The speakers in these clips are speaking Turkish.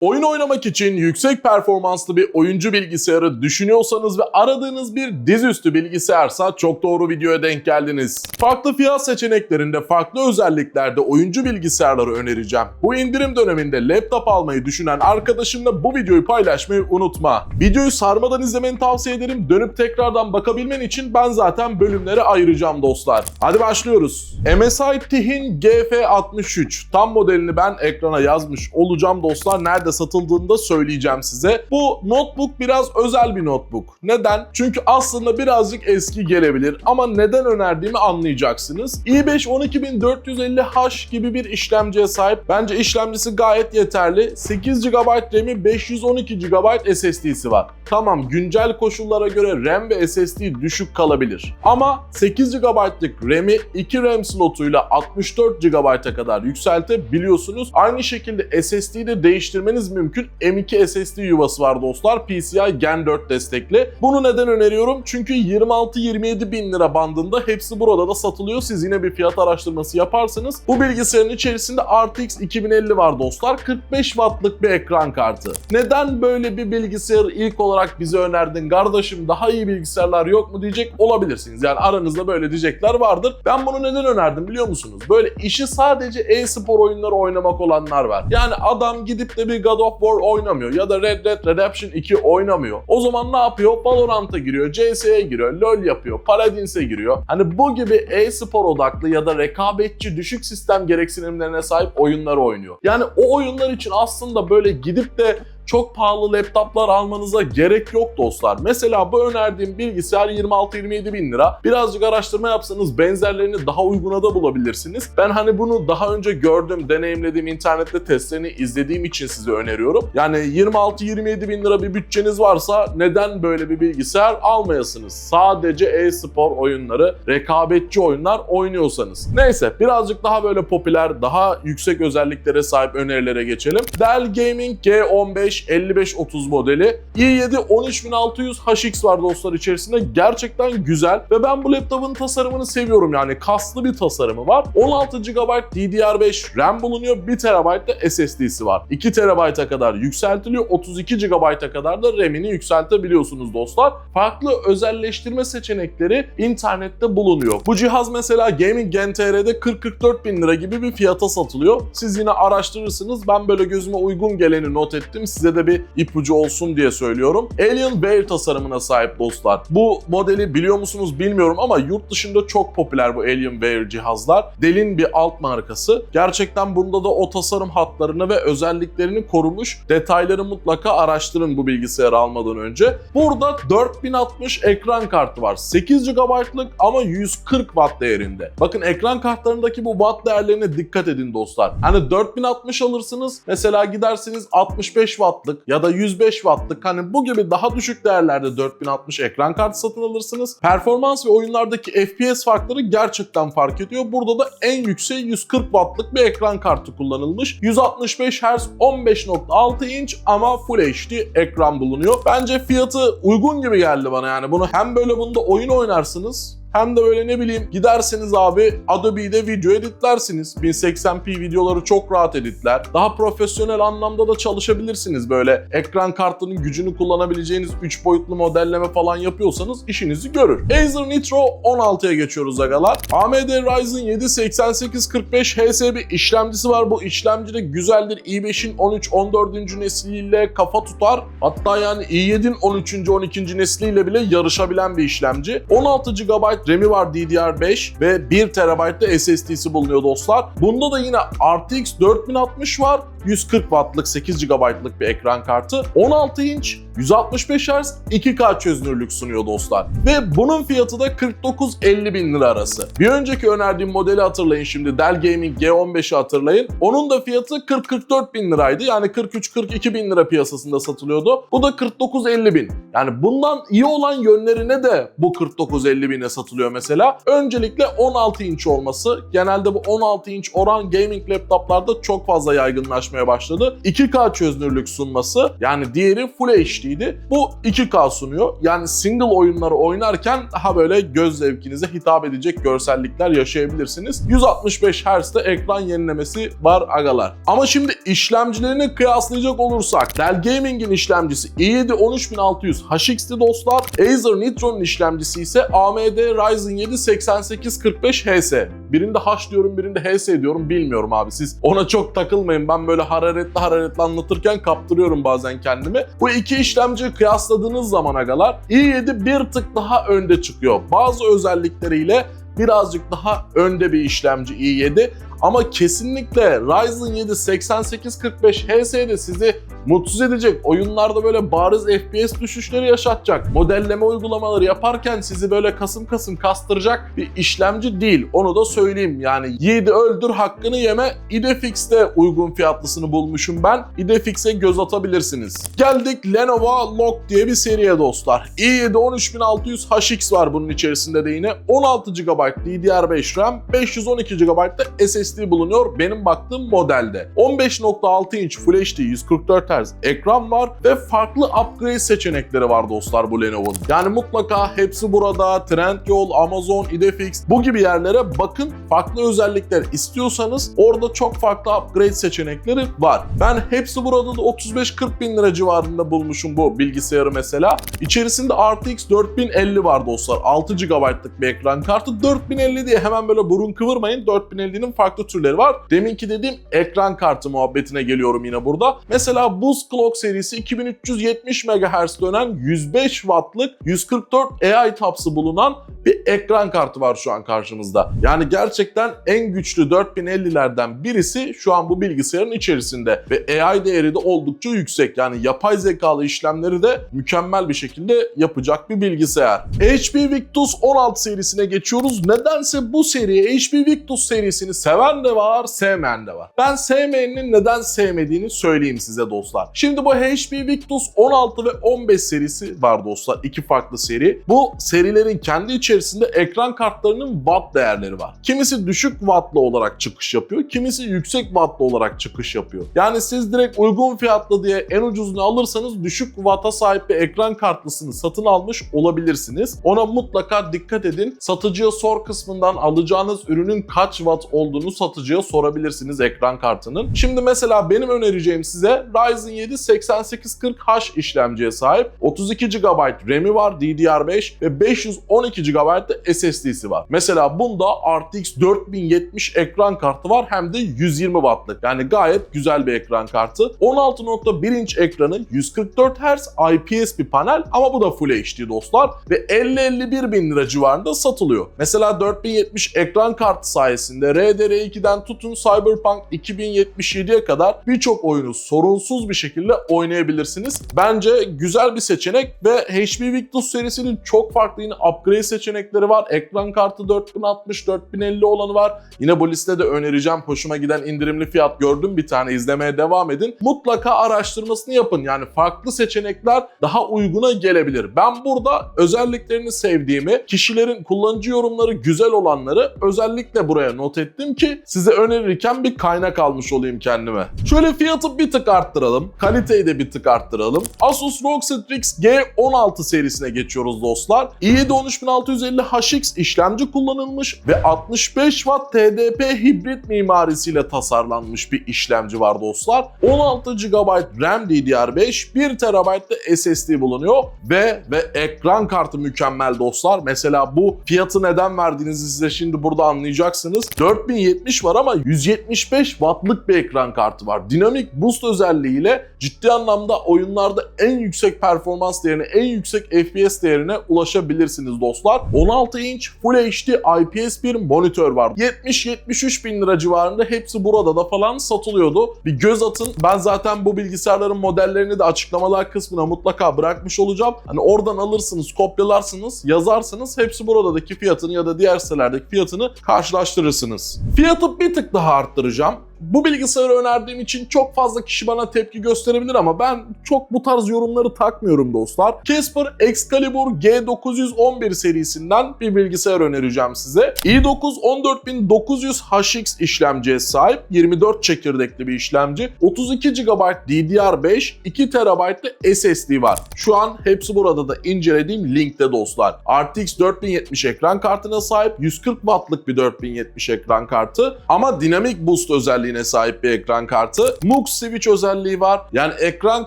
Oyun oynamak için yüksek performanslı bir oyuncu bilgisayarı düşünüyorsanız ve aradığınız bir dizüstü bilgisayarsa çok doğru videoya denk geldiniz. Farklı fiyat seçeneklerinde, farklı özelliklerde oyuncu bilgisayarları önereceğim. Bu indirim döneminde laptop almayı düşünen arkadaşımla bu videoyu paylaşmayı unutma. Videoyu sarmadan izlemeni tavsiye ederim. Dönüp tekrardan bakabilmen için ben zaten bölümlere ayıracağım dostlar. Hadi başlıyoruz. MSI Tihin GF63 tam modelini ben ekrana yazmış olacağım dostlar. Nerede satıldığını da söyleyeceğim size. Bu notebook biraz özel bir notebook. Neden? Çünkü aslında birazcık eski gelebilir ama neden önerdiğimi anlayacaksınız. i5 12450H gibi bir işlemciye sahip. Bence işlemcisi gayet yeterli. 8 GB RAM'i 512 GB SSD'si var. Tamam güncel koşullara göre RAM ve SSD düşük kalabilir. Ama 8 GB'lık RAM'i 2 RAM slotuyla 64 GB'a kadar yükseltebiliyorsunuz. Aynı şekilde SSD'yi de değiştirmeniz mümkün. M2 SSD yuvası var dostlar. PCI Gen 4 destekli. Bunu neden öneriyorum? Çünkü 26-27 bin lira bandında hepsi burada da satılıyor. Siz yine bir fiyat araştırması yaparsanız bu bilgisayarın içerisinde RTX 2050 var dostlar. 45 wattlık bir ekran kartı. Neden böyle bir bilgisayarı ilk olarak bize önerdin kardeşim daha iyi bilgisayarlar yok mu diyecek olabilirsiniz. Yani aranızda böyle diyecekler vardır. Ben bunu neden önerdim biliyor musunuz? Böyle işi sadece e-spor oyunları oynamak olanlar var. Yani adam gidip de bir God of War oynamıyor ya da Red Dead Redemption 2 oynamıyor. O zaman ne yapıyor? Valorant'a giriyor, CS'ye giriyor, LoL yapıyor, Paladins'e giriyor. Hani bu gibi e-spor odaklı ya da rekabetçi düşük sistem gereksinimlerine sahip oyunları oynuyor. Yani o oyunlar için aslında böyle gidip de çok pahalı laptoplar almanıza gerek yok dostlar. Mesela bu önerdiğim bilgisayar 26-27 bin lira. Birazcık araştırma yapsanız benzerlerini daha uyguna da bulabilirsiniz. Ben hani bunu daha önce gördüm, deneyimlediğim, internette testlerini izlediğim için size öneriyorum. Yani 26-27 bin lira bir bütçeniz varsa neden böyle bir bilgisayar almayasınız? Sadece e-spor oyunları, rekabetçi oyunlar oynuyorsanız. Neyse birazcık daha böyle popüler, daha yüksek özelliklere sahip önerilere geçelim. Dell Gaming G15 5530 modeli. i7 13600 HX var dostlar içerisinde. Gerçekten güzel ve ben bu laptopun tasarımını seviyorum yani kaslı bir tasarımı var. 16 GB DDR5 RAM bulunuyor. 1 TB de SSD'si var. 2 TB'a kadar yükseltiliyor. 32 GB'a kadar da RAM'ini yükseltebiliyorsunuz dostlar. Farklı özelleştirme seçenekleri internette bulunuyor. Bu cihaz mesela Gaming Gen TR'de 40-44 bin lira gibi bir fiyata satılıyor. Siz yine araştırırsınız. Ben böyle gözüme uygun geleni not ettim. Size de bir ipucu olsun diye söylüyorum. Alien Bear tasarımına sahip dostlar. Bu modeli biliyor musunuz bilmiyorum ama yurt dışında çok popüler bu Alien Bear cihazlar. Dell'in bir alt markası. Gerçekten bunda da o tasarım hatlarını ve özelliklerini korumuş. Detayları mutlaka araştırın bu bilgisayarı almadan önce. Burada 4060 ekran kartı var. 8 GB'lık ama 140 Watt değerinde. Bakın ekran kartlarındaki bu Watt değerlerine dikkat edin dostlar. Hani 4060 alırsınız mesela gidersiniz 65 Watt'lık ya da 105 Watt'lık hani bu gibi daha düşük değerlerde 4060 ekran kartı satın alırsınız. Performans ve oyunlardaki FPS farkları gerçekten fark ediyor. Burada da en yüksek 140 Watt'lık bir ekran kartı kullanılmış. 165 Hz 15.6 inç ama Full HD ekran bulunuyor. Bence fiyatı uygun gibi geldi bana yani. Bunu hem böyle bunda oyun oynarsınız hem de böyle ne bileyim giderseniz abi Adobe'de video editlersiniz. 1080p videoları çok rahat editler. Daha profesyonel anlamda da çalışabilirsiniz böyle. Ekran kartının gücünü kullanabileceğiniz 3 boyutlu modelleme falan yapıyorsanız işinizi görür. Acer Nitro 16'ya geçiyoruz agalar. AMD Ryzen 7 8845 HS bir işlemcisi var. Bu işlemci de güzeldir. i5'in 13 14. nesliyle kafa tutar. Hatta yani i7'in 13. 12. nesliyle bile yarışabilen bir işlemci. 16 GB RAM'i var DDR5 ve 1 TB de SSD'si bulunuyor dostlar. Bunda da yine RTX 4060 var. 140 Watt'lık 8 GB'lık bir ekran kartı. 16 inç 165 Hz 2K çözünürlük sunuyor dostlar. Ve bunun fiyatı da 49-50 bin lira arası. Bir önceki önerdiğim modeli hatırlayın şimdi Dell Gaming G15'i hatırlayın. Onun da fiyatı 40-44 bin liraydı. Yani 43-42 bin lira piyasasında satılıyordu. Bu da 49-50 bin. Yani bundan iyi olan yönlerine de bu 49-50 bine satılıyor mesela. Öncelikle 16 inç olması. Genelde bu 16 inç oran gaming laptoplarda çok fazla yaygınlaşmış ulaşmaya başladı. 2K çözünürlük sunması yani diğeri Full HD'ydi. Bu 2K sunuyor. Yani single oyunları oynarken daha böyle göz zevkinize hitap edecek görsellikler yaşayabilirsiniz. 165 Hz'de ekran yenilemesi var agalar. Ama şimdi işlemcilerini kıyaslayacak olursak Dell Gaming'in işlemcisi i7 13600 HX'ti dostlar. Acer Nitro'nun işlemcisi ise AMD Ryzen 7 8845 HS. Birinde H diyorum birinde HS diyorum bilmiyorum abi siz ona çok takılmayın. Ben böyle hararetli hararetli anlatırken kaptırıyorum bazen kendimi. Bu iki işlemciyi kıyasladığınız zaman agalar i7 bir tık daha önde çıkıyor. Bazı özellikleriyle birazcık daha önde bir işlemci i7 ama kesinlikle Ryzen 7 8845 HS'de sizi mutsuz edecek. Oyunlarda böyle bariz FPS düşüşleri yaşatacak. Modelleme uygulamaları yaparken sizi böyle kasım kasım kastıracak bir işlemci değil. Onu da söyleyeyim. Yani yiğidi öldür hakkını yeme. Idefix'te uygun fiyatlısını bulmuşum ben. Idefix'e göz atabilirsiniz. Geldik Lenovo Log diye bir seriye dostlar. i7 13600 HX var bunun içerisinde de yine. 16 GB DDR5 RAM, 512 GB SSD bulunuyor benim baktığım modelde. 15.6 inç Full HD 144 Hz ekran var ve farklı upgrade seçenekleri var dostlar bu Lenovo'nun. Yani mutlaka hepsi burada. Trendyol, Amazon, Idefix bu gibi yerlere bakın. Farklı özellikler istiyorsanız orada çok farklı upgrade seçenekleri var. Ben hepsi burada da 35-40 bin lira civarında bulmuşum bu bilgisayarı mesela. İçerisinde RTX 4050 var dostlar. 6 GB'lık bir ekran kartı. 4050 diye hemen böyle burun kıvırmayın. 4050'nin farklı türleri var. Deminki dediğim ekran kartı muhabbetine geliyorum yine burada. Mesela Boost Clock serisi 2370 MHz dönen 105 Watt'lık 144 AI tapsı bulunan bir ekran kartı var şu an karşımızda. Yani gerçekten en güçlü 4050'lerden birisi şu an bu bilgisayarın içerisinde ve AI değeri de oldukça yüksek. Yani yapay zekalı işlemleri de mükemmel bir şekilde yapacak bir bilgisayar. HP Victus 16 serisine geçiyoruz. Nedense bu seriye HP Victus serisini seven de var, sevmeyen de var. Ben sevmeyenin neden sevmediğini söyleyeyim size dostlar. Şimdi bu HP Victus 16 ve 15 serisi var dostlar. iki farklı seri. Bu serilerin kendi içerisinde ekran kartlarının watt değerleri var. Kimisi düşük wattlı olarak çıkış yapıyor, kimisi yüksek wattlı olarak çıkış yapıyor. Yani siz direkt uygun fiyatlı diye en ucuzunu alırsanız düşük watt'a sahip bir ekran kartlısını satın almış olabilirsiniz. Ona mutlaka dikkat edin. Satıcıya sor kısmından alacağınız ürünün kaç watt olduğunu satıcıya sorabilirsiniz ekran kartının. Şimdi mesela benim önereceğim size Ryzen 7 8840H işlemciye sahip 32 GB RAM'i var DDR5 ve 512 GB da SSD'si var. Mesela bunda RTX 4070 ekran kartı var hem de 120 Watt'lık. Yani gayet güzel bir ekran kartı. 16.1 inç ekranı 144 Hz IPS bir panel ama bu da Full HD dostlar ve 50-51 bin lira civarında satılıyor. Mesela 4070 ekran kartı sayesinde RDR2'den tutun Cyberpunk 2077'ye kadar birçok oyunu sorunsuz bir şekilde oynayabilirsiniz. Bence güzel bir seçenek ve HP Victus serisinin çok farklı yine upgrade seçenekleri var. Ekran kartı 4060, 4050 olanı var. Yine bu listede önereceğim. Hoşuma giden indirimli fiyat gördüm bir tane izlemeye devam edin. Mutlaka araştırmasını yapın. Yani farklı seçenekler daha uyguna gelebilir. Ben burada özelliklerini sevdiğimi, kişilerin kullanıcı yorumları güzel olanları özellikle buraya not ettim ki size önerirken bir kaynak almış olayım kendime. Şöyle fiyatı bir tık arttıralım. Kaliteyi de bir tık arttıralım. Asus ROG Strix G16 serisine geçiyoruz dostlar. i7 13650 HX işlemci kullanılmış ve 65 Watt TDP hibrit mimarisiyle tasarlanmış bir işlemci var dostlar. 16 GB RAM DDR5, 1 TB de SSD bulunuyor ve ve ekran kartı mükemmel dostlar. Mesela bu fiyatı neden verdiğinizi size şimdi burada anlayacaksınız. 4070 var ama 175 Watt'lık bir ekran kartı var. Dinamik boost özelliğiyle ciddi anlamda oyunlarda en yüksek performans değerine, en yüksek FPS değerine ulaşabilirsiniz dostlar. 16 inç Full HD IPS bir monitör var. 70-73 bin lira civarında hepsi burada da falan satılıyordu. Bir göz atın. Ben zaten bu bilgisayarların modellerini de açıklamalar kısmına mutlaka bırakmış olacağım. Hani oradan alırsınız, kopyalarsınız, yazarsınız. Hepsi buradaki fiyatını ya da diğer sitelerdeki fiyatını karşılaştırırsınız. Fiyatı bir tık daha arttıracağım. Bu bilgisayarı önerdiğim için çok fazla kişi bana tepki gösterebilir ama ben çok bu tarz yorumları takmıyorum dostlar. Casper Excalibur G911 serisinden bir bilgisayar önereceğim size. i9 14900 HX işlemciye sahip 24 çekirdekli bir işlemci. 32 GB DDR5, 2 TB SSD var. Şu an hepsi burada da incelediğim linkte dostlar. RTX 4070 ekran kartına sahip 140 Watt'lık bir 4070 ekran kartı ama dinamik boost özelliğine sahip bir ekran kartı. MUX switch özelliği var. Yani ekran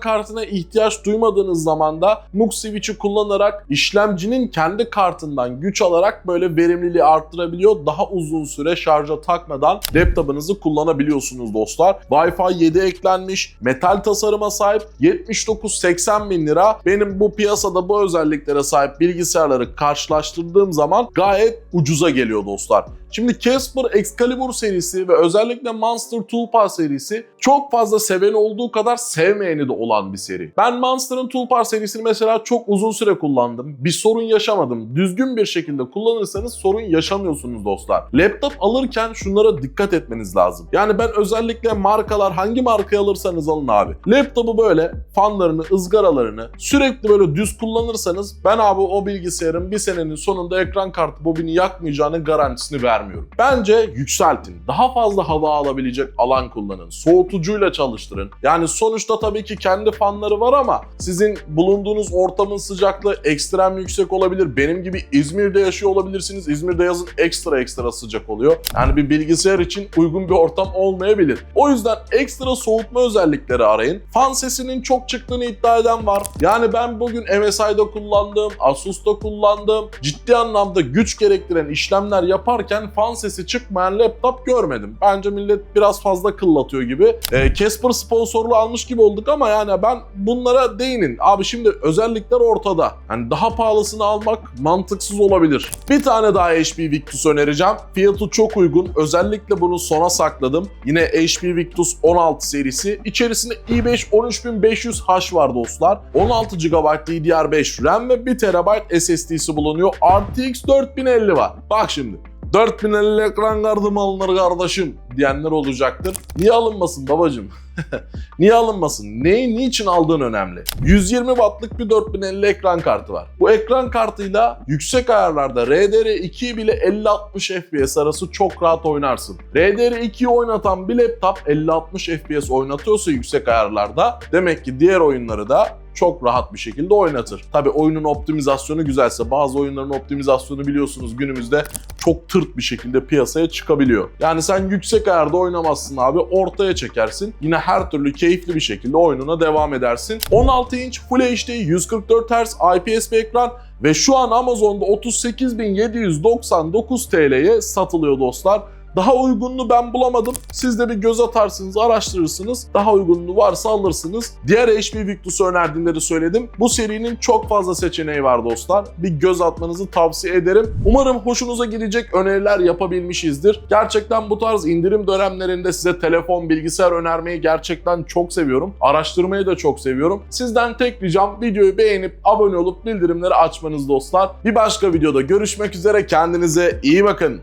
kartına ihtiyaç duymadığınız zaman da MUX switch'i kullanarak işlemcinin kendi kartından güç alarak böyle verimliliği arttırabiliyor. Daha uzun süre şarja takmadan laptopunuzu kullanabiliyorsunuz dostlar. Wi-Fi 7 eklenmiş. Metal tasarıma sahip 79-80 bin lira. Benim bu piyasada bu özelliklere sahip bilgisayarları karşılaştırdığım zaman gayet ucuza geliyor dostlar. Şimdi Casper Excalibur serisi ve özellikle Monster Toolbar serisi çok fazla seveni olduğu kadar sevmeyeni de olan bir seri. Ben Monster'ın Toolbar serisini mesela çok uzun süre kullandım. Bir sorun yaşamadım. Düzgün bir şekilde kullanırsanız sorun yaşamıyorsunuz dostlar. Laptop alırken şunlara dikkat etmeniz lazım. Yani ben özellikle markalar hangi markayı alırsanız alın abi. Laptopu böyle fanlarını, ızgaralarını sürekli böyle düz kullanırsanız ben abi o bilgisayarın bir senenin sonunda ekran kartı bobini yakmayacağını garantisini vermiyorum. Bence yükseltin. Daha fazla hava alabilecek alan kullanın. Soğutucuyla çalıştırın. Yani sonuçta tabii ki kendi fanları var ama sizin bulunduğunuz ortamın sıcaklığı ekstrem yüksek olabilir. Benim gibi İzmir'de yaşıyor olabilirsiniz. İzmir'de yazın ekstra ekstra sıcak oluyor. Yani bir bilgisayar için uygun bir ortam olmayabilir. O yüzden ekstra soğutma özellikleri arayın. Fan sesinin çok çıktığını iddia eden var. Yani ben bugün MSI'da kullandığım, Asus'ta kullandığım, ciddi anlamda güç gerektiren işlemler yaparken fan sesi çıkmayan laptop görmedim. Bence millet biraz fazla kıllatıyor gibi. Ee, Casper sponsorluğu almış gibi olduk ama yani ben bunlara değinin. Abi şimdi özellikler ortada. Yani daha pahalısını almak mantıksız olabilir. Bir tane daha HP Victus önereceğim. Fiyatı çok uygun. Özellikle bunu sona sakladım. Yine HP Victus 16 serisi. İçerisinde i5 13500H var dostlar. 16 GB DDR5 RAM ve 1 TB SSD'si bulunuyor. RTX 4050 var. Bak şimdi. 4050 ekran kartım alınır kardeşim diyenler olacaktır. Niye alınmasın babacım? Niye alınmasın? Neyi niçin aldığın önemli. 120 wattlık bir 4050 ekran kartı var. Bu ekran kartıyla yüksek ayarlarda RDR2 bile 50-60 FPS arası çok rahat oynarsın. RDR2'yi oynatan bir laptop 50-60 FPS oynatıyorsa yüksek ayarlarda demek ki diğer oyunları da çok rahat bir şekilde oynatır. Tabi oyunun optimizasyonu güzelse bazı oyunların optimizasyonu biliyorsunuz günümüzde çok tırt bir şekilde piyasaya çıkabiliyor. Yani sen yüksek ayarda oynamazsın abi ortaya çekersin. Yine her türlü keyifli bir şekilde oyununa devam edersin. 16 inç Full HD 144 Hz IPS bir ekran ve şu an Amazon'da 38.799 TL'ye satılıyor dostlar. Daha uygununu ben bulamadım. Siz de bir göz atarsınız, araştırırsınız. Daha uygununu varsa alırsınız. Diğer HP Victus'u önerdiğimde de söyledim. Bu serinin çok fazla seçeneği var dostlar. Bir göz atmanızı tavsiye ederim. Umarım hoşunuza gidecek öneriler yapabilmişizdir. Gerçekten bu tarz indirim dönemlerinde size telefon, bilgisayar önermeyi gerçekten çok seviyorum. Araştırmayı da çok seviyorum. Sizden tek ricam videoyu beğenip abone olup bildirimleri açmanız dostlar. Bir başka videoda görüşmek üzere. Kendinize iyi bakın.